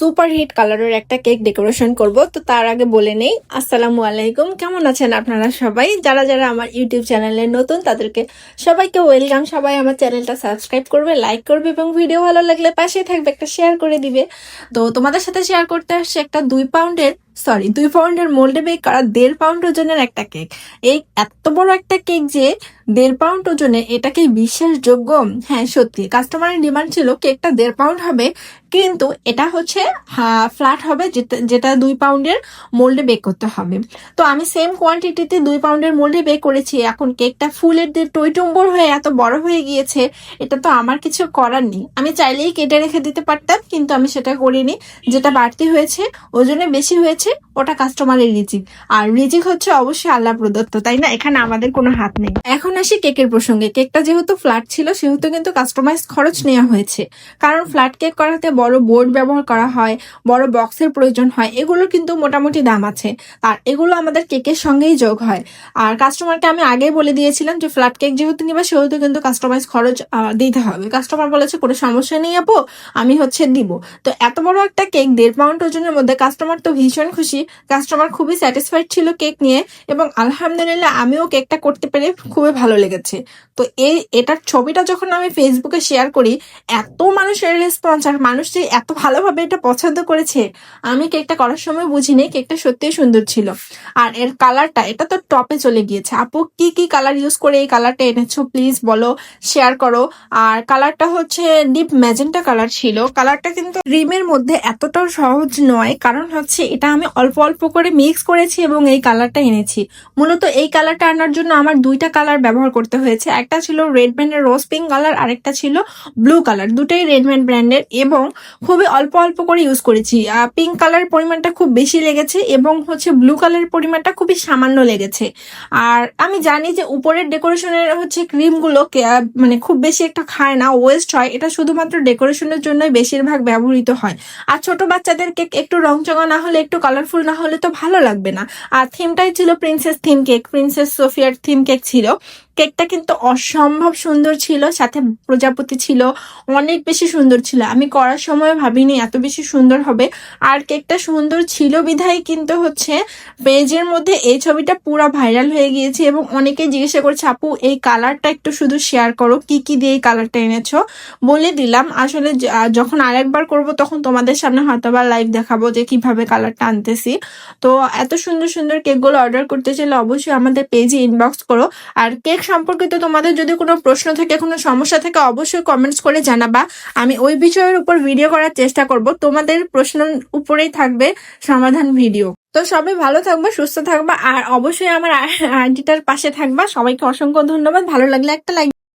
Super hit কালারের একটা cake decoration করব। তো তার আগে বলে নেই, আসসালামু আলাইকুম, কেমন আছেন আপনারা সবাই? যারা যারা আমার ইউটিউব চ্যানেলে নতুন, তাদেরকে সবাইকে ওয়েলকাম। সবাই আমার চ্যানেলটা সাবস্ক্রাইব করবে, লাইক করবে এবং ভিডিও ভালো লাগলে পাশে থাকবে, একটা শেয়ার করে দিবে। তো তোমাদের সাথে শেয়ার করতে আসছে একটা দুই পাউন্ডের সরি দুই পাউন্ডের মোল্ডে বেক করা দেড় পাউন্ড ওজনের একটা কেক? এই এত বড় একটা কেক যে দেড় পাউন্ড ওজনে এটা কি বিশ্বাসযোগ্য? হ্যাঁ সত্যি। কাস্টমারের ডিমান্ড ছিল কেকটা দেড় পাউন্ড হবে, কিন্তু এটা হচ্ছে ফ্ল্যাট হবে যেটা যেটা দুই পাউন্ডের মোল্ডে বেক করতে হবে। তো আমি সেম কোয়ান্টিটিতে দুই পাউন্ডের মোল্ডে বেক করেছি, এখন কেকটা ফুলের দিয়ে টইটুম্বর হয়ে এত বড় হয়ে গিয়েছে, এটা তো আমার কিছু করার নেই। আমি চাইলেই কেটে রেখে দিতে পারতাম, কিন্তু আমি সেটা করিনি। যেটা বাড়তি হয়েছে, ওজনে বেশি হয়েছে হয়েছে ওটা কাস্টমারের রিজিক। আর রিজিক হচ্ছে অবশ্যই আল্লাহ প্রদত্ত, তাই না? এখানে আমাদের কোনো হাত নেই। এখন আসি কেকের প্রসঙ্গে। কেকটা যেহেতু ফ্ল্যাট ছিল, সেহেতু কিন্তু কাস্টমাইজ খরচ নেওয়া হয়েছে। কারণ ফ্ল্যাট কেক করাতে বড় বোর্ড ব্যবহার করা হয়, বড় বক্সের প্রয়োজন হয় এগুলো কিন্তু মোটামুটি দাম আছে। আর এগুলো আমাদের কেকের সঙ্গেই যোগ হয়। আর কাস্টমারকে আমি আগেই বলে দিয়েছিলাম যে ফ্ল্যাট কেক যেহেতু নিবা, সেহেতু কিন্তু কাস্টমাইজ খরচ দিতে হবে। কাস্টমার বলেছে, কোনো সমস্যা নেই আপু, আমি হচ্ছে দিব তো এত বড় একটা কেক দেড় পাউন্ড ওজনের মধ্যে কাস্টমার তো ভীষণ খুশি। কাস্টমার খুবই স্যাটিসফাইড ছিল কেক নিয়ে এবং আলহামদুলিল্লাহ আমিও কেকটা করতে পেরে খুবই ভালো লেগেছে। তো এই, এটার ছবিটা যখন আমি ফেসবুকে শেয়ার করি, এত মানুষের রেসপন্স আর মানুষ যে এত ভালোভাবে এটা পছন্দ করেছে, আমি কেকটা করার সময় বুঝিনি কেকটা সত্যিই সুন্দর ছিল। আর এর কালারটা এটা তো টপে চলে গিয়েছে। আপু, কি কি কালার ইউজ করে এই কালারটা এনেছো? প্লিজ বলো শেয়ার করো। আর কালারটা হচ্ছে ডিপ ম্যাজেন্টা কালার ছিল। কালারটা কিন্তু ক্রিমের মধ্যে এতটাও সহজ নয়, কারণ হচ্ছে এটা আমি অল্প অল্প অল্প করে মিক্স করেছি এবং এই কালারটা এনেছি। মূলত এই কালারটা আনার জন্য আমার দুইটা কালার ব্যবহার করতে হয়েছে। একটা ছিল রেড ব্যান্ডের রোজ পিঙ্ক কালার আরেকটা ছিল ব্লু কালার দুটোই রেড ব্যান্ড ব্র্যান্ডের এবং খুবই অল্প অল্প করে ইউজ করেছি। পিঙ্ক কালার পরিমাণটা খুব বেশি লেগেছে এবং হচ্ছে ব্লু কালারের পরিমাণটা খুবই সামান্য লেগেছে। আর আমি জানি যে উপরের ডেকোরেশনের হচ্ছে ক্রিমগুলো মানে খুব বেশি একটা খায় না ওয়েস্ট হয়। এটা শুধুমাত্র ডেকোরেশনের জন্যই বেশিরভাগ ব্যবহৃত হয়। আর ছোট বাচ্চাদের কেক একটু রংচঙা না হলে একটু কালারফুল না হলে তো ভালো লাগবে না। আর থিমটাই ছিল প্রিন্সেস থিম কেক প্রিন্সেস সোফিয়ার থিম কেক ছিল। কেকটা কিন্তু অসম্ভব সুন্দর ছিল, সাথে প্রজাপতি ছিল, অনেক বেশি সুন্দর ছিল। আমি করার সময় ভাবিনি এত বেশি সুন্দর হবে। আর কেকটা সুন্দর ছিল বিধায় কিন্তু হচ্ছে পেজের মধ্যে এই ছবিটা পুরো ভাইরাল হয়ে গিয়েছে এবং অনেকে জিজ্ঞাসা করছে, আপু, এই কালারটা একটু শুধু শেয়ার করো, কি কি দিয়ে এই কালারটা এনেছো? বলে দিলাম, আসলে যখন আরেকবার করব তখন তোমাদের সামনে হয়তো বা লাইভ দেখাবো যে কীভাবে কালারটা আনতেছি। তো এত সুন্দর সুন্দর কেকগুলো অর্ডার করতে চাইলে অবশ্যই আমাদের পেজে ইনবক্স করো। আর কেক সম্পর্কিত তোমাদের যদি কোনো প্রশ্ন থাকে, কোনো সমস্যা থাকে, অবশ্যই কমেন্টস করে জানাবা। আমি ওই বিষয়ের উপর ভিডিও করার চেষ্টা করব। তোমাদের প্রশ্নের উপরেই থাকবে সমাধান ভিডিও তো সবাই ভালো থাকবা, সুস্থ থাকবা, আর অবশ্যই আমার আন্টিটার পাশে থাকবা। সবাইকে অসংখ্য ধন্যবাদ। ভালো লাগলে একটা লাইক